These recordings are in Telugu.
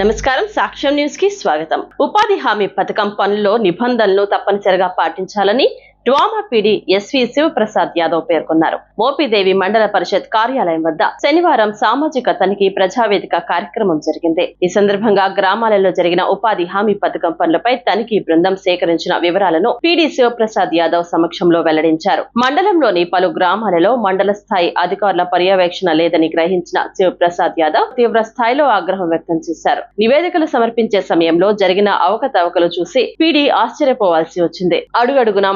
నమస్కారం సాక్ష్యం న్యూస్కి స్వాగతం. ఉపాధి హామీ పథకం పనుల్లో నిబంధనలు తప్పనిసరిగా పాటించాలని డ్వామా ఎస్వి శివప్రసాద్ యాదవ్ పేర్కొన్నారు. మోపిదేవి మండల పరిషత్ కార్యాలయం వద్ద శనివారం సామాజిక తనిఖీ ప్రజావేదిక కార్యక్రమం జరిగింది. ఈ సందర్భంగా గ్రామాలలో జరిగిన ఉపాధి హామీ పథకం పనులపై తనిఖీ బృందం సేకరించిన వివరాలను పీడి శివప్రసాద్ యాదవ్ సమక్షంలో వెల్లడించారు. మండలంలోని పలు గ్రామాలలో మండల స్థాయి అధికారుల పర్యవేక్షణ లేదని గ్రహించిన శివప్రసాద్ యాదవ్ తీవ్ర స్థాయిలో ఆగ్రహం వ్యక్తం చేశారు. నివేదికలు సమర్పించే సమయంలో జరిగిన అవకతవకలు చూసి పీడీ ఆశ్చర్యపోవాల్సి వచ్చింది. అడుగడుగున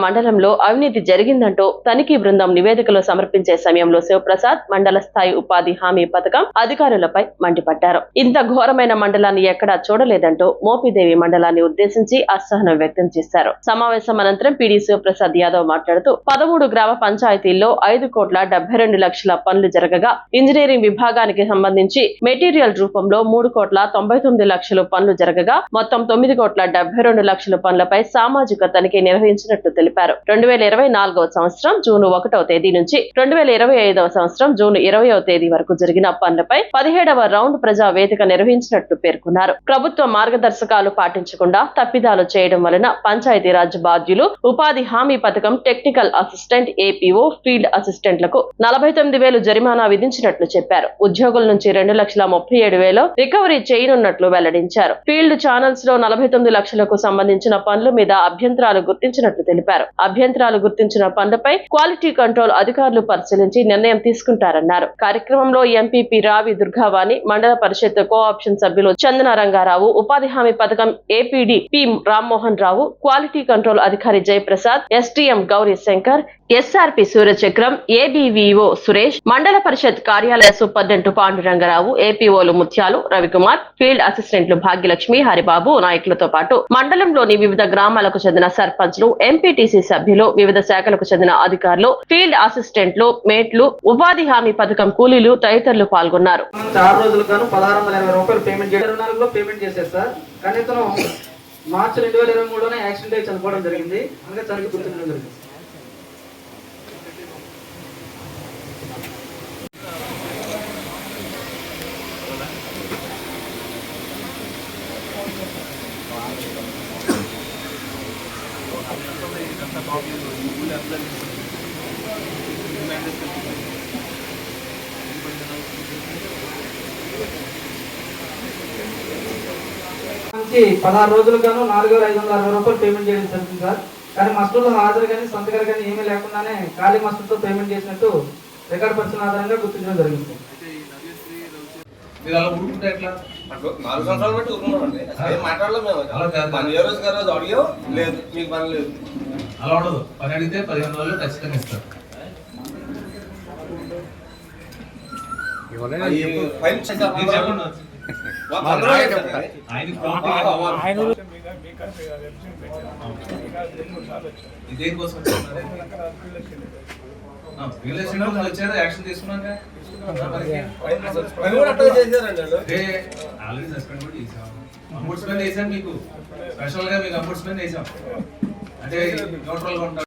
మండలంలో అవినీతి జరిగిందంటూ తనిఖీ బృందం నివేదికలో సమర్పించే సమయంలో శివప్రసాద్ మండల స్థాయి ఉపాధి హామీ పథకం అధికారులపై మండిపడ్డారు. ఇంత ఘోరమైన మండలాన్ని ఎక్కడా చూడలేదంటూ మోపిదేవి మండలాన్ని ఉద్దేశించి అసహనం వ్యక్తం చేశారు. సమావేశం అనంతరం పీడీ శివప్రసాద్ యాదవ్ మాట్లాడుతూ పదమూడు గ్రామ పంచాయతీల్లో ఐదు కోట్ల డెబ్బై రెండు లక్షల పనులు జరగగా ఇంజనీరింగ్ విభాగానికి సంబంధించి మెటీరియల్ రూపంలో మూడు కోట్ల తొంభై తొమ్మిది లక్షలు పనులు జరగగా మొత్తం తొమ్మిది కోట్ల డెబ్బై రెండు లక్షల పనులపై సామాజిక తనిఖీ నిర్వహించినట్టు తెలిపారు. రెండు వేల ఇరవై నాలుగవ సంవత్సరం జూన్ ఒకటవ తేదీ నుంచి రెండు వేల ఇరవై ఐదవ సంవత్సరం జూన్ ఇరవయవ తేదీ వరకు జరిగిన పనులపై పదిహేడవ రౌండ్ ప్రజా వేదిక నిర్వహించినట్టు పేర్కొన్నారు. ప్రభుత్వ మార్గదర్శకాలు పాటించకుండా తప్పిదాలు చేయడం వలన పంచాయతీరాజ్ బాధ్యులు ఉపాధి హామీ పథకం టెక్నికల్ అసిస్టెంట్ ఏపీఓ ఫీల్డ్ అసిస్టెంట్లకు నలభై తొమ్మిది వేలు జరిమానా విధించినట్లు చెప్పారు. ఉద్యోగుల నుంచి రెండు లక్షల ముప్పై ఏడు వేలు రికవరీ చేయనున్నట్లు వెల్లడించారు. ఫీల్డ్ ఛానల్స్లో నలభై తొమ్మిది లక్షలకు సంబంధించిన పనుల మీద అభ్యంతరాలు గుర్తించినట్లు తెలిపారు. అభ్యంతరాలు గుర్తించిన పనులపై క్వాలిటీ కంట్రోల్ అధికారులు పరిశీలించి నిర్ణయం తీసుకుంటారన్నారు. కార్యక్రమంలో ఎంపీపీ రావి దుర్గావాణి మండల పరిషత్ కో ఆప్షన్ సభ్యులు చందన రంగారావు ఉపాధి హామీ పథకం APD P Rammohan Rao quality control అధికారి Jayaprasad STM Gauri Shankar SRP Suryachakram ABVO Suresh Mandal Parishad కార్యాలయ సూపరింటెండెంట్ పాండురంగరావు ఏపీఓలు ముత్యాలు రవికుమార్ ఫీల్డ్ అసిస్టెంట్లు భాగ్యలక్ష్మి హరిబాబు నాయకులతో పాటు మండలంలోని వివిధ గ్రామాలకు చెందిన సర్పంచ్లు ఎంపీటీసీ సభ్యులు వివిధ శాఖలకు చెందిన అధికారులు ఫీల్డ్ అసిస్టెంట్లు మేట్లు ఉపాధి హామీ పథకం కూలీలు తదితరులు పాల్గొన్నారు. చాలా ఆరు రోజులు గాను పదహారు వందల ఇరవై రూపాయలు పేమెంట్ చేయడం నాలుగులో పేమెంట్ చేశారు సార్. కానీ ఇతను మార్చి రెండు వేల ఇరవై మూడులోనే యాక్సిడెంట్ అయి చనిపోవడం జరిగింది. అందుకే తనకి జరిగింది. నుంచి పదహారు రోజులు గాను నాలుగు వేల ఐదు వందల అరవై రూపాయలు పేమెంట్ చేయడం జరుగుతుంది సార్. కానీ మస్టర్లో హాజరు కానీ సంతకాలు కానీ ఏమీ లేకుండానే ఖాళీ మస్టర్తో పేమెంట్ చేసినట్టు రికార్డ్ పరిచిన ఆధారంగా గుర్తించడం జరిగింది. మీరు అలా ఊరుకుంటే ఎట్లా? నాలుగు సంవత్సరాలు బట్టి ఊరుకున్నామండి అసలు ఏం మాట్లాడలేం మేము. అలా కాదు. పని ఏ రోజు రోజు అడిగాం లేదు మీకు పని లేదు. అలా ఉండదు. పని అడిగితే పదిహేను రోజులు ఖచ్చితంగా ఇస్తారు. ఈ ఫైల్ చెక్ వచ్చారు యాక్షన్ తీసుకున్నాక. ఆల్రెడీ సస్పెండ్ కూడా చేసాం వేసాం మీకు. స్పెషల్గా మీకు అంబుడ్స్మెన్ వేసాం అంటే న్యూట్రల్గా ఉంటాం.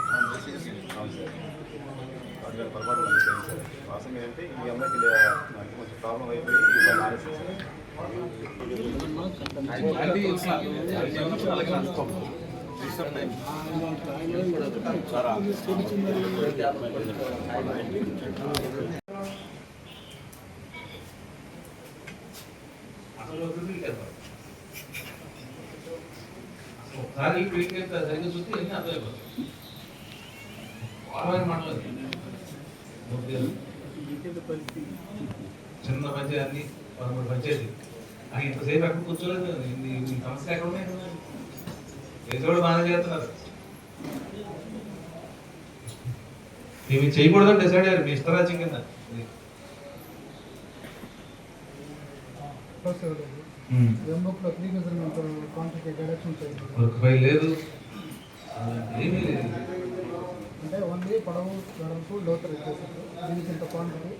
ఒకసారి యొక్క సరిగ్గా చూస్తే ఎన్ని అర్థమైపోతుంది వారమైన మాటలు చిన్న మధ్య అన్ని పదమూడు పంచాయతీ అది ఇంతసేపు ఎక్కడ కూర్చోలేదు. ఈ సమస్య ఎక్కడ ఉన్నాయి? ఏదో కూడా బాగా చేస్తున్నారు. ఇవి చేయకూడదని డిసైడ్ అయ్యారు. మీ ఇష్టరాజ్యం కింద. వర్క్ ఫైల్ లేదు. ఏమీ లేదు. ఇది పొడవు వెడల్పు లోతు వచ్చేసారు దీనికి ఇంత క్వాంటిటీ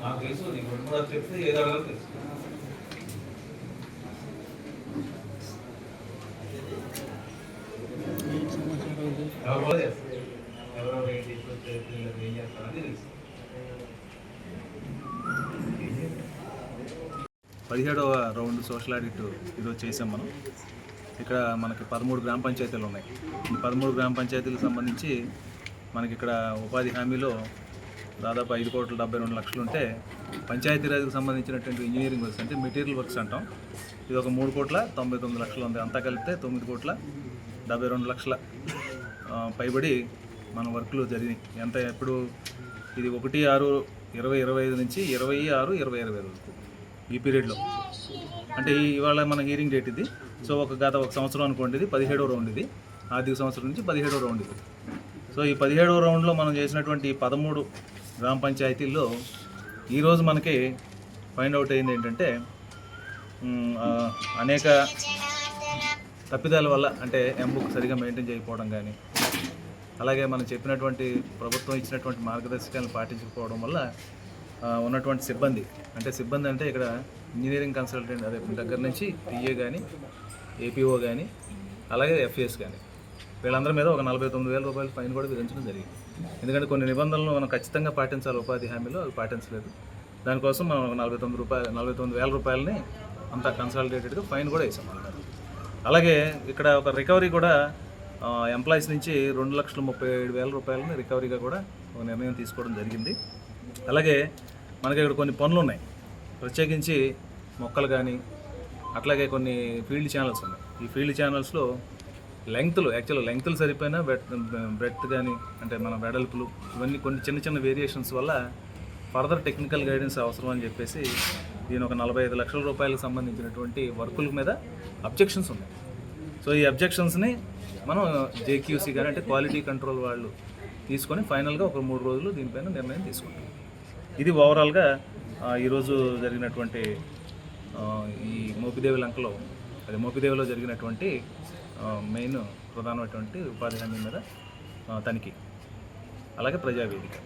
నాకు తెలుసు నీకు రెండు మూడు చెప్తే ఏదో అడగాలో తెలుసు ఎవరు కూడా చేస్తారు ఎవరెవరు ఏంటి ఎప్పుడు చేస్తారు, ఏం చేస్తారు అని తెలుసు పదిహేడవ రౌండ్ సోషల్ ఆడిట్ ఈరోజు చేసాం మనం. ఇక్కడ మనకి పదమూడు గ్రామ పంచాయతీలు ఉన్నాయి. ఈ పదమూడు గ్రామ పంచాయతీలకు సంబంధించి మనకి ఇక్కడ ఉపాధి హామీలో దాదాపు ఐదు కోట్ల డెబ్బై రెండు లక్షలు ఉంటే పంచాయతీరాజ్కి సంబంధించినటువంటి ఇంజనీరింగ్ వర్క్స్ అంటే మెటీరియల్ వర్క్స్ అంటాం. ఇది ఒక మూడు కోట్ల తొంభై తొమ్మిది లక్షలు ఉంది. అంతా కలిపితే తొమ్మిది కోట్ల డెబ్బై రెండు లక్షల పైబడి మన వర్క్లు జరిగినాయి. ఎంత ఎప్పుడు ఇది ఒకటి ఆరు ఇరవై ఇరవై ఐదు నుంచి ఇరవై ఆరు ఇరవై ఇరవై ఐదు వరకు. ఈ పీరియడ్లో. అంటే ఇవాళ మన హీరింగ్ డేట్ ఇది. సో ఒక గత ఒక సంవత్సరం అనుకోండి ఇది పదిహేడవ రౌండ్ ఇది. ఆర్థిక సంవత్సరం నుంచి పదిహేడవ రౌండ్ ఇది. సో ఈ పదిహేడవ రౌండ్లో మనం చేసినటువంటి పదమూడు గ్రామ పంచాయతీల్లో ఈరోజు మనకి ఫైండ్ అవుట్ అయింది ఏంటంటే అనేక తప్పిదాల వల్ల అంటే ఎంబుక్ సరిగా మెయింటైన్ చేయకపోవడం కానీ అలాగే మనం చెప్పినటువంటి ప్రభుత్వం ఇచ్చినటువంటి మార్గదర్శకాలను పాటించకపోవడం వల్ల ఉన్నటువంటి సిబ్బంది. అంటే సిబ్బంది అంటే ఇక్కడ ఇంజనీరింగ్ కన్సల్టెంట్ అదే దగ్గర నుంచి పిఏ కానీ ఏపీఓ కానీ అలాగే ఎఫ్ఏఎస్ కానీ వీళ్ళందరి మీద ఒక నలభై తొమ్మిది వేల రూపాయలు ఫైన్ కూడా విధించడం జరిగింది. ఎందుకంటే కొన్ని నిబంధనలు మనం ఖచ్చితంగా పాటించాలి. ఉపాధి హామీలో అవి పాటించలేదు. దానికోసం మనం ఒక నలభై తొమ్మిది రూపాయలు నలభై తొమ్మిది వేల రూపాయలని అంత కన్సాలిడేటెడ్గా ఫైన్ కూడా వేసాం అన్నమాట అలాగే ఇక్కడ ఒక రికవరీ కూడా ఎంప్లాయీస్ నుంచి రెండు లక్షల ముప్పై ఏడు వేల రూపాయలని రికవరీగా కూడా ఒక నిర్ణయం తీసుకోవడం జరిగింది. అలాగే మనకి ఇక్కడ కొన్ని పనులు ఉన్నాయి. ప్రత్యేకించి మొక్కలు కానీ అట్లాగే కొన్ని ఫీల్డ్ ఛానల్స్ ఉన్నాయి. ఈ ఫీల్డ్ ఛానల్స్లో లెంగ్త్లు యాక్చువల్ లెంగ్త్లు సరిపోయినా బెడ్ బ్రెత్ కానీ అంటే మన వెడల్పులు ఇవన్నీ కొన్ని చిన్న చిన్న వేరియేషన్స్ వల్ల ఫర్దర్ టెక్నికల్ గైడెన్స్ అవసరం అని చెప్పేసి దీని ఒక నలభై ఐదు లక్షల రూపాయలకు సంబంధించినటువంటి వర్కుల మీద అబ్జెక్షన్స్ ఉన్నాయి. సో ఈ అబ్జెక్షన్స్ని మనం జేక్యూసీ కానీ అంటే క్వాలిటీ కంట్రోల్ వాళ్ళు తీసుకొని ఫైనల్గా ఒక మూడు రోజులు దీనిపైన నిర్ణయం తీసుకుంటాం. ఇది ఓవరాల్గా ఈరోజు జరిగినటువంటి ఈ మోపిదేవి లంకలో అది మోపిదేవిలో జరిగినటువంటి మెయిన్ ప్రధానమైనటువంటి ఉపాధి హామీ మీద తనిఖీ. అలాగే ప్రజావేదిక.